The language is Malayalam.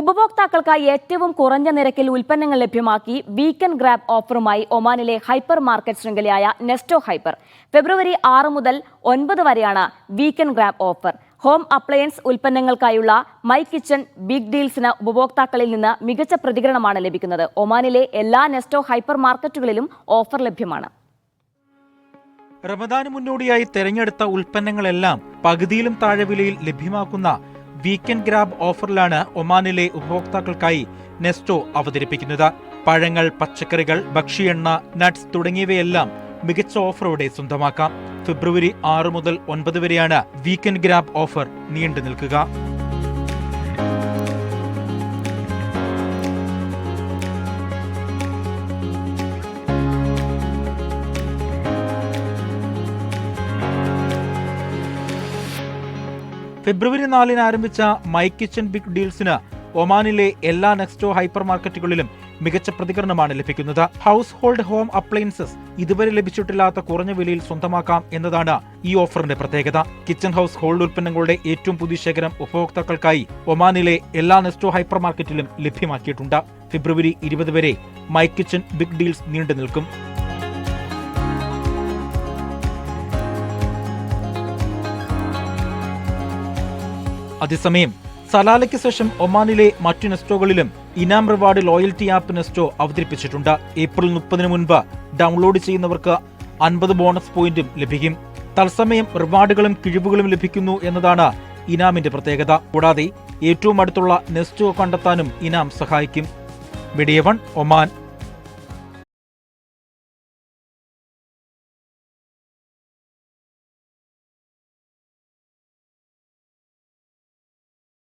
ഉപഭോക്താക്കൾക്കായി ഏറ്റവും കുറഞ്ഞ നിരക്കിൽ ഉൽപ്പന്നങ്ങൾ ലഭ്യമാക്കി വീക്കെൻഡ് ഗ്രാബ് ഓഫറുമായി ഒമാനിലെ ഹൈപ്പർ മാർക്കറ്റ് ശൃംഖലയായ നെസ്റ്റോ ഹൈപ്പർ. ഫെബ്രുവരി ആറ് മുതൽ ഒൻപത് വരെയാണ് weekend grab offer home appliance ഉൽപ്പന്നങ്ങൾക്കായുള്ള my kitchen big ഡീൽസിന് ഉപഭോക്താക്കളിൽ നിന്ന് മികച്ച പ്രതികരണമാണ് ലഭിക്കുന്നത്. ഒമാനിലെ എല്ലാ നെസ്റ്റോ ഹൈപ്പർ മാർക്കറ്റുകളിലും ഓഫർ ലഭ്യമാണ്. റമദാന് മുന്നോടിയായി തെരഞ്ഞെടുത്ത ഉൽപ്പന്നങ്ങളെല്ലാം പകുതിയിലും താഴെ വിലയിൽ ലഭ്യമാക്കുന്ന വീക്കെൻഡ് ഗ്രാബ് ഓഫറിലാണ് ഒമാനിലെ ഉപഭോക്താക്കൾക്കായി നെസ്റ്റോ അവതരിപ്പിക്കുന്നത്. പഴങ്ങൾ പച്ചക്കറികൾ ഭക്ഷ്യെണ്ണ നട്ട്സ് തുടങ്ങിയവയെല്ലാം മികച്ച ഓഫറോടെ സ്വന്തമാക്കാം. ഫെബ്രുവരി ആറ് മുതൽ ഒൻപത് വരെയാണ് വീക്കെൻഡ് ഗ്രാബ് ഓഫർ നീണ്ടു നിൽക്കുക ഫെബ്രുവരി നാലിന് ആരംഭിച്ച മൈ കിച്ചൺ ബിഗ് ഡീൽസിന് ഒമാനിലെ എല്ലാ നെക്സ്റ്റോ ഹൈപ്പർ മാർക്കറ്റുകളിലും മികച്ച പ്രതികരണമാണ് ലഭിക്കുന്നത്. ഹൗസ് ഹോൾഡ് ഹോം അപ്ലയൻസസ് ഇതുവരെ ലഭിച്ചിട്ടില്ലാത്ത കുറഞ്ഞ വിലയിൽ സ്വന്തമാക്കാം എന്നതാണ് ഈ ഓഫറിന്റെ പ്രത്യേകത. കിച്ചൺ ഹൗസ് ഹോൾഡ് ഉൽപ്പന്നങ്ങളുടെ ഏറ്റവും പുതിയ ശേഖരം ഉപഭോക്താക്കൾക്കായി ഒമാനിലെ എല്ലാ നെസ്റ്റോ ഹൈപ്പർ മാർക്കറ്റിലും ലഭ്യമാക്കിയിട്ടുണ്ട്. ഫെബ്രുവരി ഇരുപത് വരെ മൈ കിച്ചൺ ബിഗ് ഡീൽസ് നീണ്ടു നിൽക്കും അതേസമയം സലാലയ്ക്ക് ശേഷം ഒമാനിലെ മറ്റു നെസ്റ്റോകളിലും ഇനാം റിവാർഡ് ലോയൽറ്റി ആപ്പ് നെസ്റ്റോ അവതരിപ്പിച്ചിട്ടുണ്ട്. ഏപ്രിൽ മുപ്പതിന് മുൻപ് ഡൗൺലോഡ് ചെയ്യുന്നവർക്ക് അൻപത് ബോണസ് പോയിന്റും ലഭിക്കും. തത്സമയം റിവാർഡുകളും കിഴിവുകളും ലഭിക്കുന്നു എന്നതാണ് ഇനാമിന്റെ പ്രത്യേകത. കൂടാതെ ഏറ്റവും അടുത്തുള്ള നെസ്റ്റോ കണ്ടെത്താനും ഇനാം സഹായിക്കും. Media Oman.